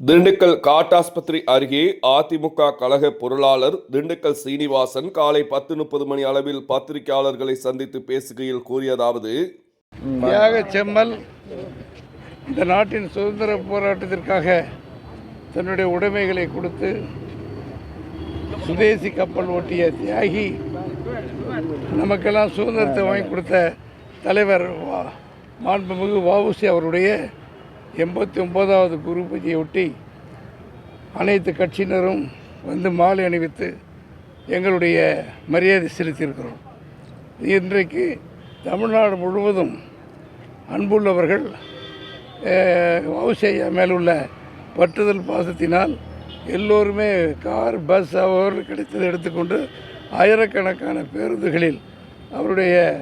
திண்டுக்கல் காட்டாஸ்பத்திரி அருகே அதிமுக கழக பொருளாளர் திண்டுக்கல் சீனிவாசன் காலை பத்து முப்பது மணி அளவில் பத்திரிகையாளர்களை சந்தித்து பேசுகையில் கூறியதாவது தியாக செம்மல் இந்த நாட்டின் சுதந்திர போராட்டத்திற்காக தன்னுடைய உடைமைகளை கொடுத்து சுதேசி கப்பல் ஓட்டிய தியாகி நமக்கெல்லாம் சுதந்திரத்தை வாங்கி கொடுத்த தலைவர் வா- மாண்புமிகு வஉசி அவருடைய எண்பத்தி ஒன்பதாவது குரு பூஜையொட்டி அனைத்து கட்சியினரும் வந்து மாலை அணிவித்து எங்களுடைய மரியாதை செலுத்தியிருக்கிறோம். இன்றைக்கு தமிழ்நாடு முழுவதும் அன்புள்ளவர்கள் வவுசையா மேலுள்ள பற்றுதல் பாசத்தினால் எல்லோருமே கார் பஸ் அவர் கிடைத்ததை எடுத்துக்கொண்டு ஆயிரக்கணக்கான பேருந்துகளில் அவருடைய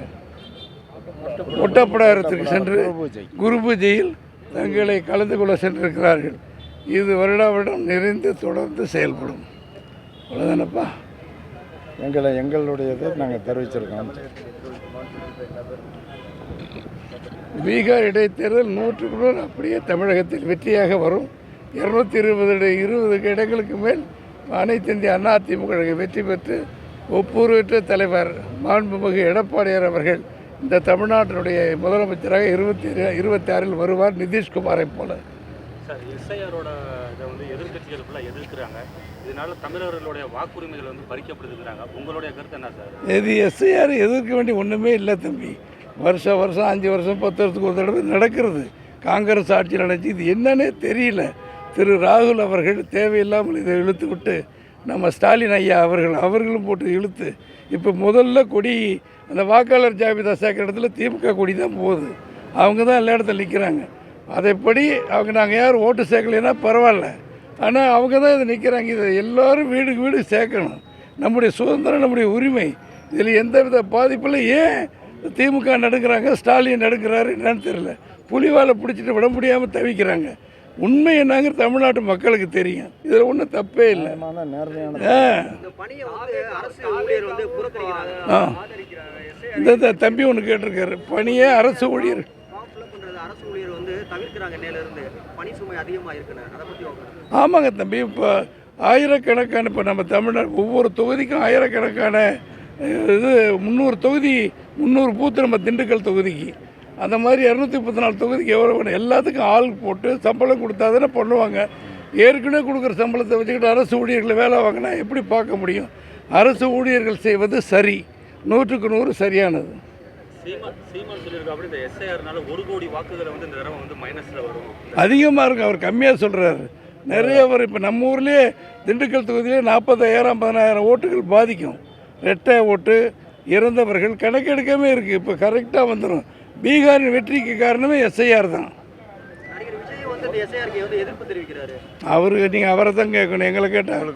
ஒட்டப்படாரத்திற்கு சென்று குரு பூஜையில் தங்களை கலந்து கொள்ள சென்றிருக்கிறார்கள். இது வருடா வருடம் நிறைந்து தொடர்ந்து செயல்படும். அவ்வளோதானப்பா எங்களை எங்களுடையதை நாங்கள் தெரிவிச்சிருக்கோம். பீகார் இடைத்தேர்தல் நூற்றுக்கு நூறு அப்படியே தமிழகத்தில் வெற்றியாக வரும். இருநூத்தி இருபது இருபது இடங்களுக்கு மேல் அனைத்து இந்திய அதிமுக வெற்றி பெற்று ஒப்புருவற்ற தலைவர் மாண்புமிகு எடப்பாடியார் அவர்கள் இந்த தமிழ்நாட்டினுடைய முதலமைச்சராக இருபத்தி இருபத்தி ஆறில் வருவார் நிதிஷ்குமாரை போல. சார் எஸ்ஐஆரோட இதை வந்து எதிர்க்கட்சிகள் ஃபுல்லாக எதிர்க்கிறாங்க. இதனால தமிழர்களுடைய வாக்குரிமைகள் வந்து பறிக்கப்படுதுங்கிறாங்க. உங்களுடைய கருத்து என்ன சார்? இது எஸ்ஐஆர் எதிர்க்க வேண்டிய ஒன்றுமே இல்லை தம்பி. வருஷம் வருஷம் அஞ்சு வருஷம் பத்து வருஷத்துக்கு ஒரு தடவை நடக்கிறது. காங்கிரஸ் ஆட்சி நடந்துச்சு. இது என்னன்னே தெரியல. திரு ராகுல் அவர்கள் தேவையில்லாமல் இதை இழுத்து விட்டு நம்ம ஸ்டாலின் ஐயா அவர்கள் அவர்களும் போட்டு இழுத்து இப்போ முதல்ல கொடி அந்த வாக்காளர் ஜாபிதா சேர்க்குற இடத்துல திமுக கொடி தான் போகுது. அவங்க தான் எல்லா இடத்துல நிற்கிறாங்க அதைப்படி அவங்க நாங்கள் யாரும் ஓட்டு சேர்க்கலைன்னா பரவாயில்ல. ஆனால் அவங்க தான் இதை நிற்கிறாங்க இதை எல்லோரும் வீடுக்கு வீடு சேர்க்கணும். நம்முடைய சுதந்திரம் நம்முடைய உரிமை. இதில் எந்த வித பாதிப்பில் ஏன் திமுக நடுக்கிறாங்க ஸ்டாலின் நடுக்கிறாரு என்னன்னு தெரியல. புலிவாலை பிடிச்சிட்டு விட முடியாமல் தவிக்கிறாங்க. உண்மை என்னங்கிற தமிழ்நாட்டு மக்களுக்கு தெரியும். இதில் ஒன்றும் தப்பே இல்லை. இந்த தம்பி ஒன்று கேட்டிருக்காரு. பணியே அரசு ஊழியர்? ஆமாங்க தம்பி. இப்போ ஆயிரக்கணக்கான இப்போ நம்ம தமிழ்நாடு ஒவ்வொரு தொகுதிக்கும் ஆயிரக்கணக்கான இது முந்நூறு தொகுதி முந்நூறு பூத்து நம்ம திண்டுக்கல் தொகுதிக்கு. அந்த மாதிரி இரநூத்தி முப்பத்தி நாலு தொகுதிக்கு எவ்வளோ வேணும்? எல்லாத்துக்கும் ஆள் போட்டு சம்பளம் கொடுத்தா தானே பண்ணுவாங்க. ஏற்கனவே கொடுக்குற சம்பளத்தை வச்சுக்கிட்டு அரசு ஊழியர்களை வேலை வாங்கினா எப்படி பார்க்க முடியும்? அரசு ஊழியர்கள் செய்வது சரி. நூற்றுக்கு நூறு சரியானது. அதிகமாக இருக்கும். அவர் கம்மியாக சொல்கிறாரு நிறைய பேர் இப்போ நம்ம ஊர்லேயே திண்டுக்கல் தொகுதியிலே நாற்பதாயிரம் ஐம்பதாயிரம் ஓட்டுகள் பாதிக்கும். ரெட்டை ஓட்டு இறந்தவர்கள் கணக்கெடுக்காமே இருக்குது இப்போ கரெக்டாக வந்துடும் பீகாரின் வெற்றிக்கு காரணமே எஸ்ஐஆர் தான். அவருக்கு நீங்கள் அவரை தான் கேட்கணும் எங்களை கேட்டால்